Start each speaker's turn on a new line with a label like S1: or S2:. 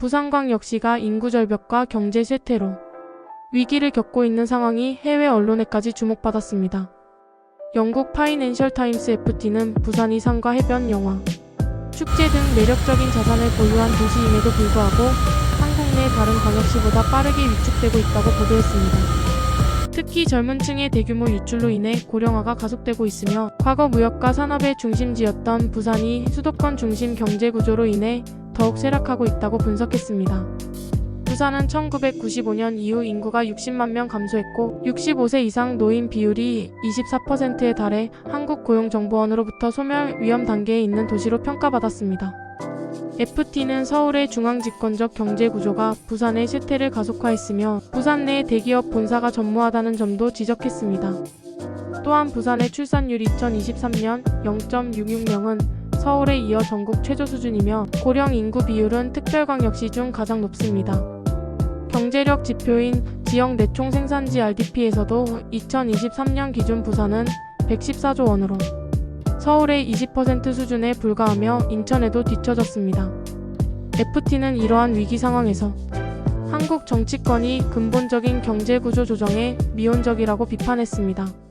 S1: 부산광 역시가 인구 절벽과 경제 쇠퇴로 위기를 겪고 있는 상황이 해외 언론에까지 주목받았습니다. 영국 파이낸셜 타임스 FT는 부산이 산과 해변, 영화, 축제 등 매력적인 자산을 보유한 도시임에도 불구하고 한국 내 다른 광역시보다 빠르게 위축되고 있다고 보도했습니다. 특히 젊은 층의 대규모 유출로 인해 고령화가 가속되고 있으며 과거 무역과 산업의 중심지였던 부산이 수도권 중심 경제 구조로 인해 더욱 쇠락하고 있다고 분석했습니다. 부산은 1995년 이후 인구가 60만 명 감소했고 65세 이상 노인 비율이 24%에 달해 한국고용정보원으로부터 소멸 위험 단계에 있는 도시로 평가받았습니다. FT는 서울의 중앙집권적 경제 구조가 부산의 쇠퇴를 가속화했으며 부산 내 대기업 본사가 전무하다는 점도 지적했습니다. 또한 부산의 출산율 2023년 0.66명은 서울에 이어 전국 최저 수준이며 고령 인구 비율은 특별광역시 중 가장 높습니다. 경제력 지표인 지역 내총 생산지 RDP에서도 2023년 기준 부산은 114조 원으로 서울의 20% 수준에 불과하며 인천에도 뒤처졌습니다. FT는 이러한 위기 상황에서 한국 정치권이 근본적인 경제 구조 조정에 미온적이라고 비판했습니다.